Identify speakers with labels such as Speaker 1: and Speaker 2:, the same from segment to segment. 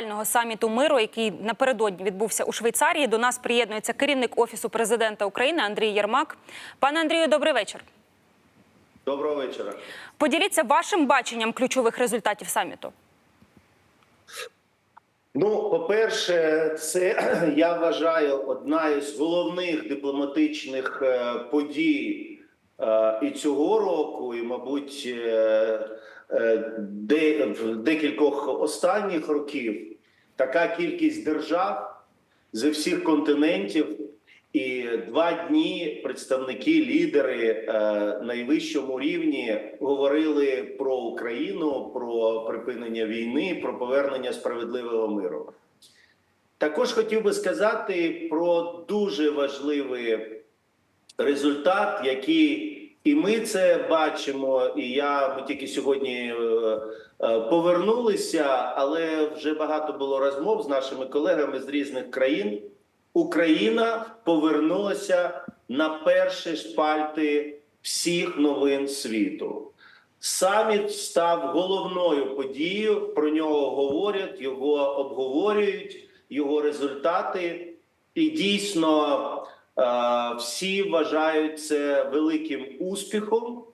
Speaker 1: глобального саміту миру, який напередодні відбувся у Швейцарії. До нас приєднується керівник офісу президента України Андрій Єрмак. Пане Андрію, добрий вечір.
Speaker 2: Доброго вечора.
Speaker 1: Поділіться вашим баченням ключових результатів саміту.
Speaker 2: Ну, по-перше, це я вважаю одна із головних дипломатичних е, подій е, і цього року, і, мабуть, е, де, в декількох останніх років така кількість держав з всіх континентів. І два дні представники, лідери е, найвищому рівні говорили про Україну, про припинення війни, про повернення справедливого миру. Також хотів би сказати про дуже важливий результат, який і ми це бачимо. І я ми тільки сьогодні е, е, повернулися, але вже багато було розмов з нашими колегами з різних країн. Україна повернулася на перші шпальти всіх новин світу. Саміт став головною подією. Про нього говорять, його обговорюють, його результати. І дійсно всі вважають це великим успіхом,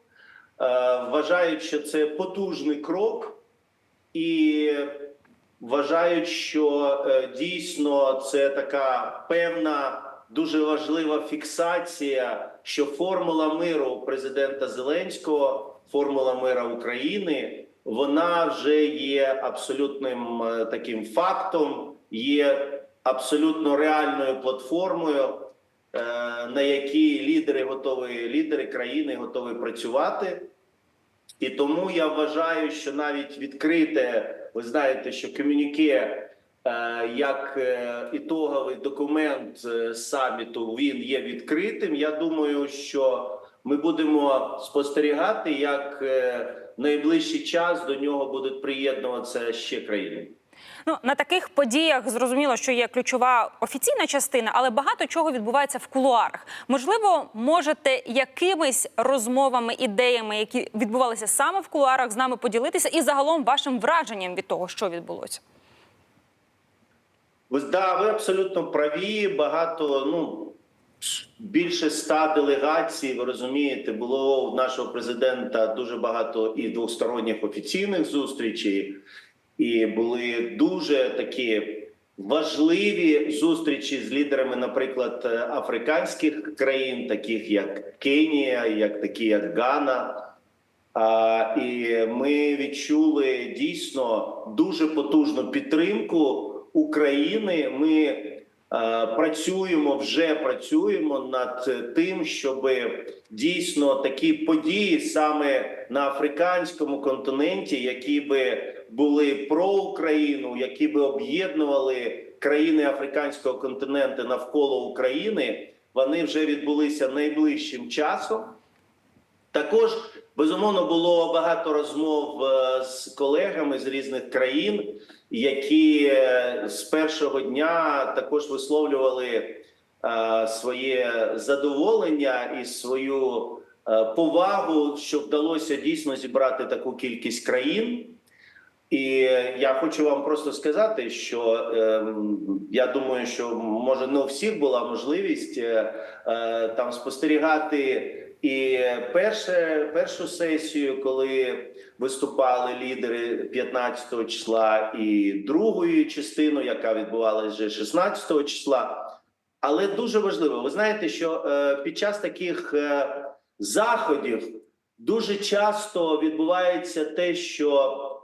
Speaker 2: е, вважають, що це потужний крок. І вважають, що е, дійсно це така певна дуже важлива фіксація, що формула миру президента Зеленського, формула миру України, вона вже є абсолютним е, таким фактом, є абсолютно реальною платформою, е, на якій лідери готові, лідери країни готові працювати. І тому я вважаю, що навіть відкрите, ви знаєте, що комюніке е, як е, ітоговий документ е, саміту він є відкритим. Я думаю, що ми будемо спостерігати, як е, найближчий час до нього будуть приєднуватися ще країни.
Speaker 1: Ну на таких подіях зрозуміло, що є ключова офіційна частина, але багато чого відбувається в кулуарах. Можливо, можете якимись розмовами, ідеями, які відбувалися саме в кулуарах, з нами поділитися, і загалом вашим враженням від того, що відбулося.
Speaker 2: Ви да, ви абсолютно праві. Багато ну більше ста делегацій. Ви розумієте, було у нашого президента дуже багато і двосторонніх офіційних зустрічей, і були дуже такі важливі зустрічі з лідерами, наприклад, африканських країн, таких як Кенія, як такі як Гана. А, і ми відчули дійсно дуже потужну підтримку України. Ми е, працюємо вже працюємо над тим, щоб дійсно такі події саме на африканському континенті, які би були про Україну, які би об'єднували країни африканського континенту навколо України, вони вже відбулися найближчим часом. Також безумовно було багато розмов е, з колегами з різних країн, які е, з першого дня також висловлювали е, своє задоволення і свою повагу, що вдалося дійсно зібрати таку кількість країн. І я хочу вам просто сказати, що е, я думаю, що може не у всіх була можливість е, е, там спостерігати і перше, першу сесію, коли виступали лідери 15-го числа, і другою частину, яка відбувалася вже 16 числа. Але дуже важливо, ви знаєте, що е, під час таких е, заходів дуже часто відбувається те, що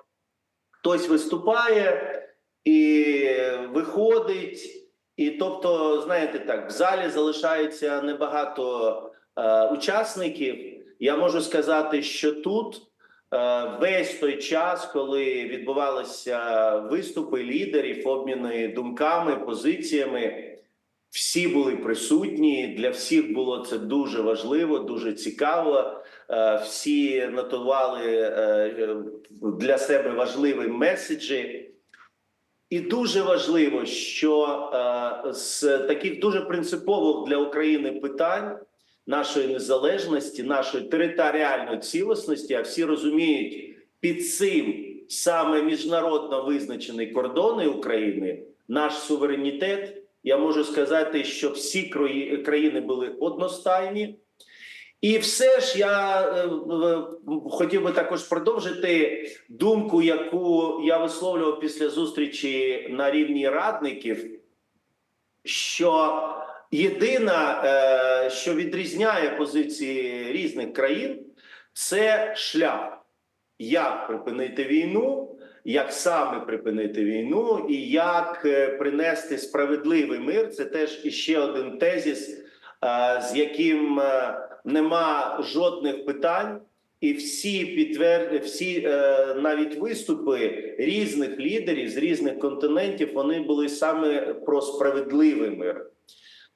Speaker 2: хтось виступає і виходить, і тобто, знаєте, так, в залі залишається небагато е, учасників. Я можу сказати, що тут е, весь той час, коли відбувалися виступи лідерів, обміни думками, позиціями. Всі були присутні. Для всіх було це дуже важливо, дуже цікаво. Е, Всі нотували е, для себе важливі меседжі. І дуже важливо, що е, з таких дуже принципових для України питань нашої незалежності, нашої територіальної цілісності, а всі розуміють під цим саме міжнародно визначені кордони України, наш суверенітет. Я можу сказати, що всі країни були одностайні. І все ж я е, хотів би також продовжити думку, яку я висловлював після зустрічі на рівні радників, що єдине, що відрізняє позиції різних країн, це шлях, як припинити війну, як саме припинити війну, і як е, принести справедливий мир. Це теж іще один тезіс, е, з яким нема жодних питань. І всі підтвер... всі е, навіть виступи різних лідерів з різних континентів вони були саме про справедливий мир.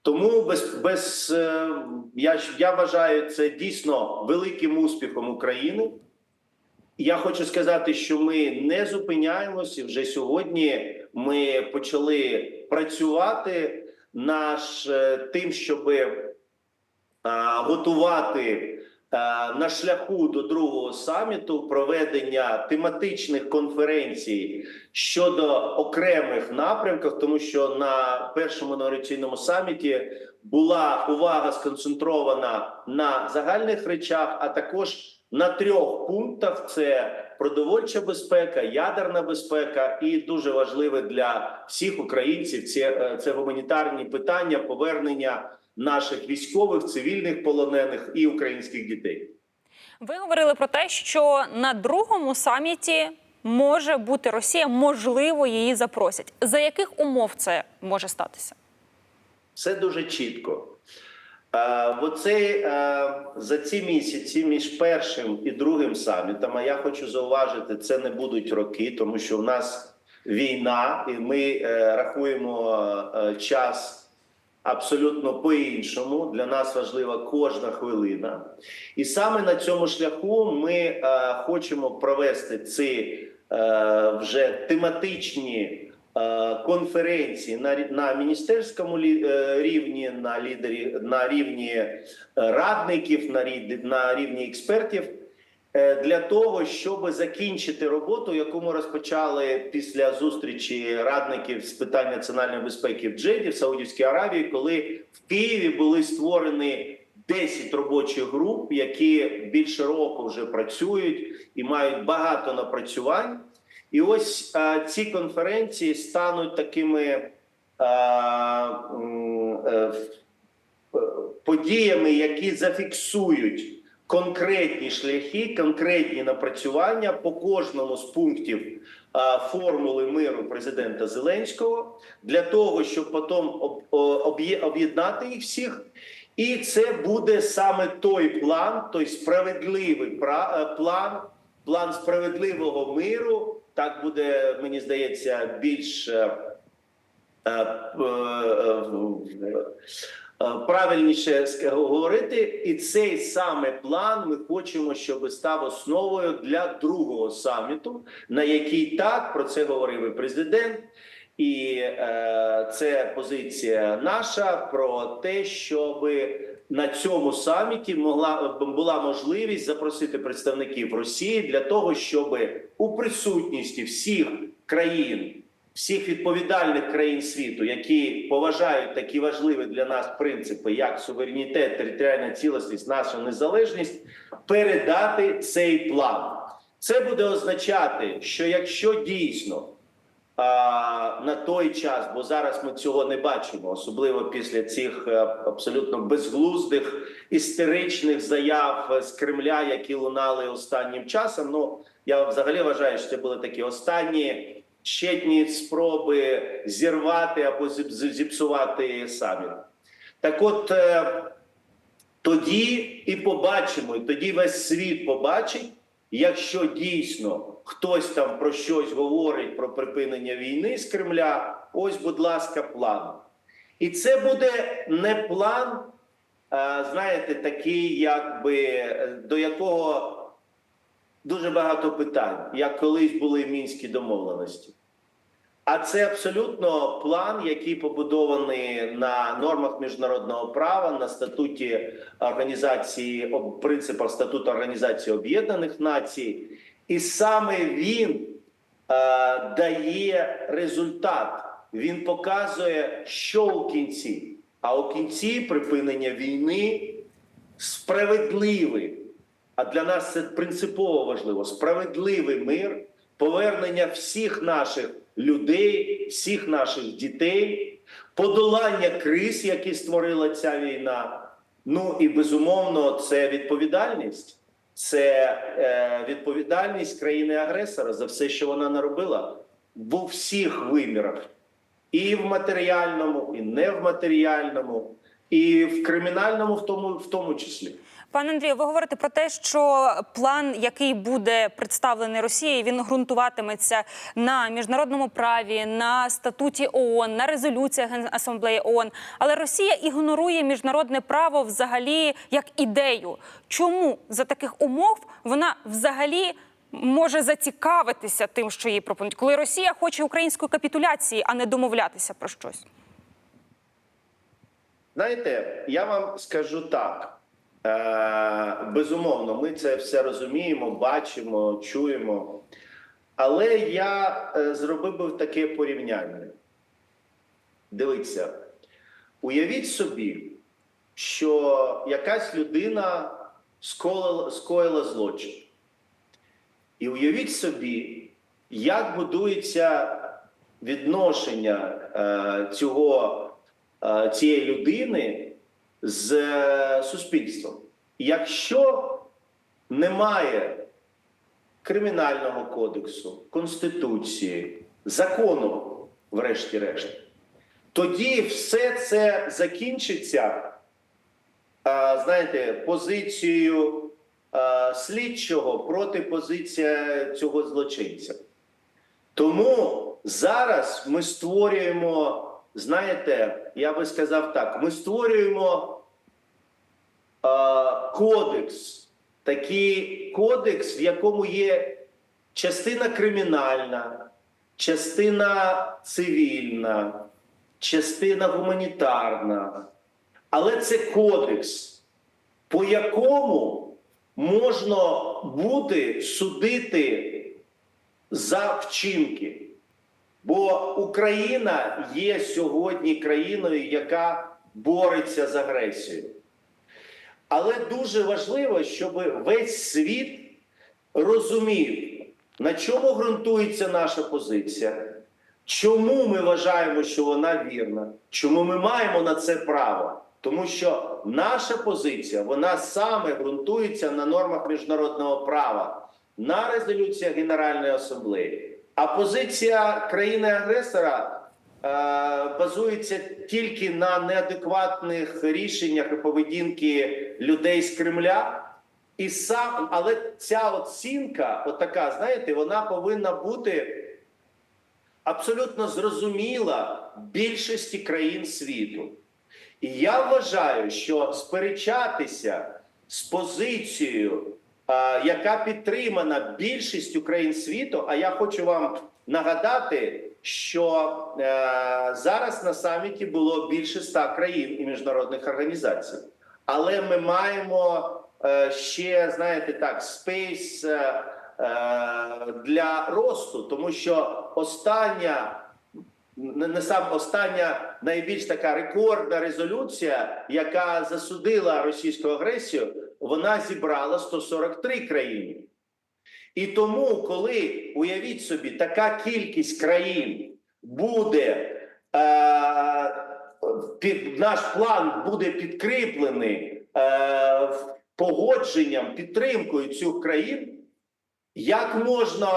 Speaker 2: Тому без, без е, я, я вважаю це дійсно великим успіхом України. Я хочу сказати, що ми не зупиняємося. Вже сьогодні ми почали працювати наш е, тим, щоб готувати е, на шляху до другого саміту проведення тематичних конференцій щодо окремих напрямків, тому що на першому інаугураційному саміті була увага сконцентрована на загальних речах, а також на трьох пунктах: це продовольча безпека, ядерна безпека, і дуже важливе для всіх українців це, е, це гуманітарні питання повернення наших військових, цивільних полонених і українських дітей.
Speaker 1: Ви говорили про те, що на другому саміті може бути Росія, можливо, її запросять. За яких умов це може статися?
Speaker 2: Все дуже чітко. Е, оцей, за ці місяці між першим і другим самітом, а я хочу зауважити, це не будуть роки, тому що в нас війна, і ми е, рахуємо е, час абсолютно по-іншому. Для нас важлива кожна хвилина. І саме на цьому шляху ми е, хочемо провести ці е, вже тематичні е, конференції на, на міністерському рівні, на лідері на рівні радників, на рівні експертів. Е, Для того щоб закінчити роботу, яку ми розпочали після зустрічі радників з питань національної безпеки в Джеді в Саудівській Аравії, коли в Києві були створені 10 робочих груп, які більше року вже працюють і мають багато напрацювань. І ось а, ці конференції стануть такими а, е, е, подіями, які зафіксують конкретні шляхи, конкретні напрацювання по кожному з пунктів формули миру президента Зеленського для того, щоб потім об'єднати їх всіх. І це буде саме той план, той справедливий пра- е, план, план справедливого миру. Так буде, мені здається, більш е, е, правильніше говорити. І цей саме план ми хочемо, щоб став основою для другого саміту, на який так про це говорив і президент. І е, це позиція наша про те, щоб на цьому саміті могла була можливість запросити представників Росії для того, щоб у присутності всіх країн, всіх відповідальних країн світу, які поважають такі важливі для нас принципи, як суверенітет, територіальна цілісність, наша незалежність, передати цей план. Це буде означати, що якщо дійсно а, на той час, бо зараз ми цього не бачимо, особливо після цих е, абсолютно безглуздих істеричних заяв з Кремля, які лунали останнім часом. Ну я взагалі вважаю, що це були такі останні щетні спроби зірвати або зіпсувати саміт. Так, от е, тоді і побачимо, і тоді весь світ побачить, якщо дійсно хтось там про щось говорить про припинення війни з Кремля, ось, будь ласка, план. І це буде не план, знаєте, такий, якби е, до якого дуже багато питань, як колись були мінські домовленості. А це абсолютно план, який побудований на нормах міжнародного права, на статуті організації принципах статуту Організації Об'єднаних Націй, і саме він дає результат. Він показує, що у кінці. А у кінці припинення війни справедливий. А для нас це принципово важливо. Справедливий мир, повернення всіх наших людей, всіх наших дітей, подолання криз, які створила ця війна. Ну і безумовно, це відповідальність. Це е, відповідальність країни-агресора за все, що вона наробила в всіх вимірах, і в матеріальному, і не в матеріальному, і в кримінальному, в тому, в тому числі.
Speaker 1: Пане Андрію, ви говорите про те, що план, який буде представлений Росією, він ґрунтуватиметься на міжнародному праві, на статуті ООН, на резолюціях Генасамблеї ООН. Але Росія ігнорує міжнародне право взагалі як ідею. Чому за таких умов вона взагалі може зацікавитися тим, що їй пропонують, коли Росія хоче української капітуляції, а не домовлятися про щось?
Speaker 2: Знаєте, я вам скажу так. Е, безумовно, ми це все розуміємо, бачимо, чуємо. Але я е, зробив би таке порівняння. Дивіться, уявіть собі, що якась людина скоїла, злочин. І уявіть собі, як будується відношення е, цього, цієї людини з е, суспільством. Якщо немає кримінального кодексу, конституції, закону, врешті-решт, тоді все це закінчиться, е, знаєте, позицією е, слідчого проти позиції цього злочинця. Тому зараз ми створюємо, знаєте, я би сказав так: ми створюємо е, кодекс, такий кодекс, в якому є частина кримінальна, частина цивільна, частина гуманітарна. Але це кодекс, по якому можна буде судити за вчинки. Бо Україна є сьогодні країною, яка бореться з агресією. Але дуже важливо, щоб весь світ розумів, на чому ґрунтується наша позиція, чому ми вважаємо, що вона вірна, чому ми маємо на це право. Тому що наша позиція вона саме ґрунтується на нормах міжнародного права, на резолюціях Генеральної асамблеї. А позиція країни-агресора е, базується тільки на неадекватних рішеннях і поведінки людей з Кремля. І сам, але ця оцінка, отака, знаєте, вона повинна бути абсолютно зрозуміла більшості країн світу. І я вважаю, що сперечатися з позицією, яка підтримана більшістю країн світу, а я хочу вам нагадати, що е, зараз на саміті було більше ста країн і міжнародних організацій. Але ми маємо е, ще, знаєте, так, спейс е, е, для росту, тому що остання не сам остання найбільш така рекордна резолюція, яка засудила російську агресію, вона зібрала 143 країни. І тому, коли уявіть собі, така кількість країн буде е, під наш план буде підкріплений е, погодженням, підтримкою цих країн. Як можна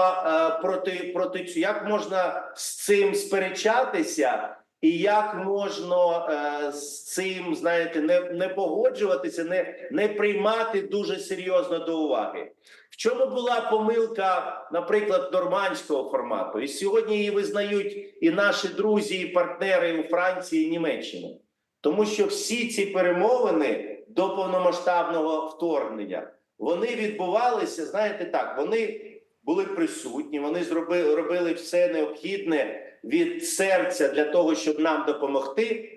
Speaker 2: е, проти проти як можна з цим сперечатися, і як можна е, з цим знаєте не, не погоджуватися, не, не приймати дуже серйозно до уваги? В чому була помилка, наприклад, нормандського формату? І сьогодні її визнають і наші друзі, і партнери у Франції, і Німеччині, тому що всі ці перемовини до повномасштабного вторгнення вони відбувалися, знаєте, так, вони були присутні, вони зробили робили все необхідне від серця для того, щоб нам допомогти.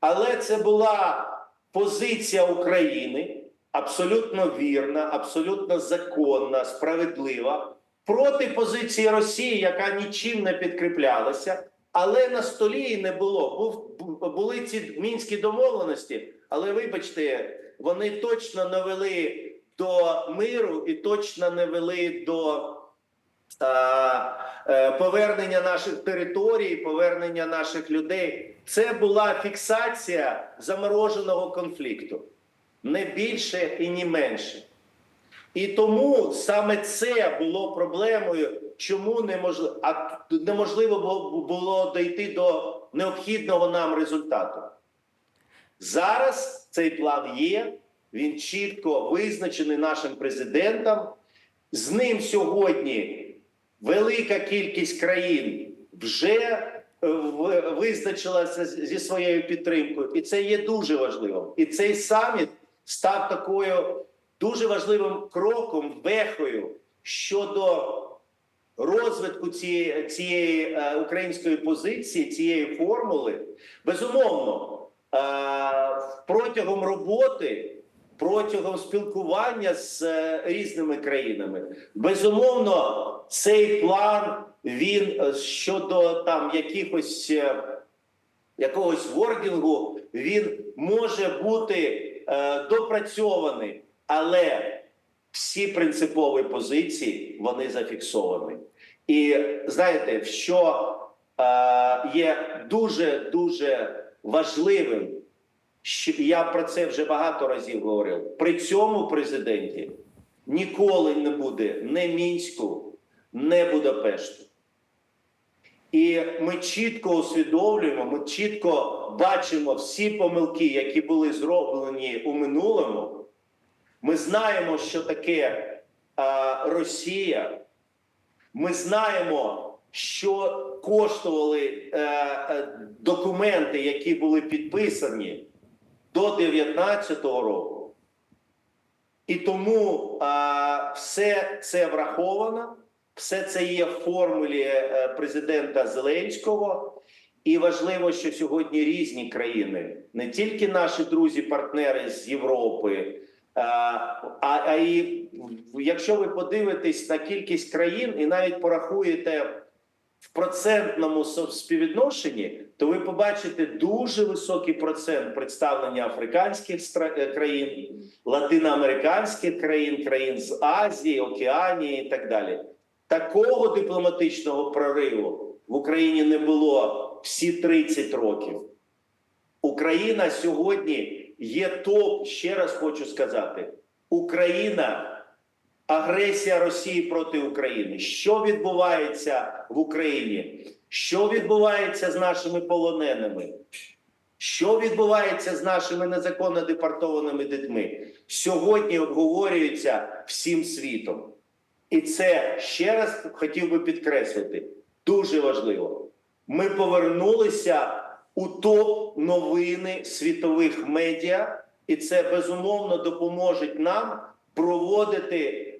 Speaker 2: Але це була позиція України абсолютно вірна, абсолютно законна, справедлива. проти позиції Росії, яка нічим не підкріплялася, але на столі не було. Був були ці мінські домовленості, але вибачте, вони точно не вели до миру і точно не вели до повернення наших територій, повернення наших людей. Це була фіксація замороженого конфлікту, не більше і не менше. І тому саме це було проблемою, чому неможливо, а неможливо було дійти до необхідного нам результату. Зараз цей план є, він чітко визначений нашим президентом. З ним сьогодні велика кількість країн вже е, визначилася зі своєю підтримкою, і це є дуже важливим. І цей саміт став такою дуже важливим кроком, вехою щодо розвитку цієї, цієї е, української позиції, цієї формули. Безумовно, е, протягом роботи. Протягом спілкування з е, різними країнами, безумовно, цей план він е, щодо там якихось е, якогось вордінгу, він може бути е, допрацьований, але всі принципові позиції вони зафіксовані. І знаєте, що е, є дуже дуже важливим, я про це вже багато разів говорив. При цьому президенті ніколи не буде не мінську, не Будапешту. І ми чітко усвідомлюємо, ми чітко бачимо всі помилки, які були зроблені у минулому. Ми знаємо, що таке а, Росія. Ми знаємо, що коштували е, е, документи, які були підписані до 2019 року. І тому а, все це враховано, все це є в формулі е, президента Зеленського. І важливо, що сьогодні різні країни, не тільки наші друзі-партнери з Європи, а, а, а і якщо ви подивитесь на кількість країн і навіть порахуєте в процентному співвідношенні, то ви побачите дуже високий процент представлення африканських е, країн, латиноамериканських країн, країн з Азії, Океанії і так далі. Такого дипломатичного прориву в Україні не було всі 30 років. Україна сьогодні є топ, ще раз хочу сказати: Україна агресія Росії проти України. Що відбувається в Україні? Що відбувається з нашими полоненими? Що відбувається з нашими незаконно депортованими дітьми? Сьогодні обговорюється всім світом. І це ще раз хотів би підкреслити дуже важливо. Ми повернулися у топ новини світових медіа, і це безумовно допоможе нам проводити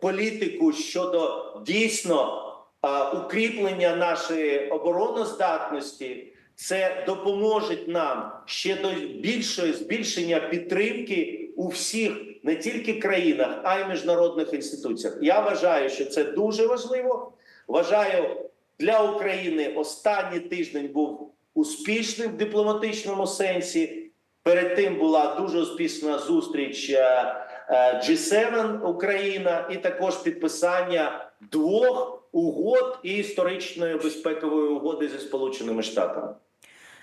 Speaker 2: політику щодо дійсно е, укріплення нашої обороноздатності. Це допоможе нам ще до більшої збільшення підтримки у всіх не тільки країнах, а й міжнародних інституціях. Я вважаю, що це дуже важливо. Вважаю, для України останній тиждень був успішним в дипломатичному сенсі. Перед тим була дуже успішна зустріч е, е, G7 Україна і також підписання двох угод і історичної безпекової угоди зі Сполученими Штатами.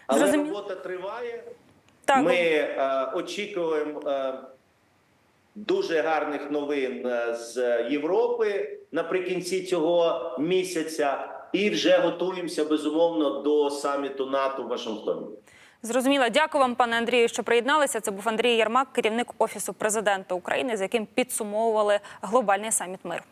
Speaker 2: Але
Speaker 1: Зрозуміло.
Speaker 2: робота триває.
Speaker 1: Так,
Speaker 2: Ми е, очікуємо е, дуже гарних новин е, з Європи наприкінці цього місяця, і вже готуємося безумовно до саміту НАТО в Вашингтоні.
Speaker 1: Зрозуміло. Дякую вам, пане Андрію, що приєдналися. Це був Андрій Ярмак, керівник офісу президента України, з яким підсумовували глобальний саміт миру.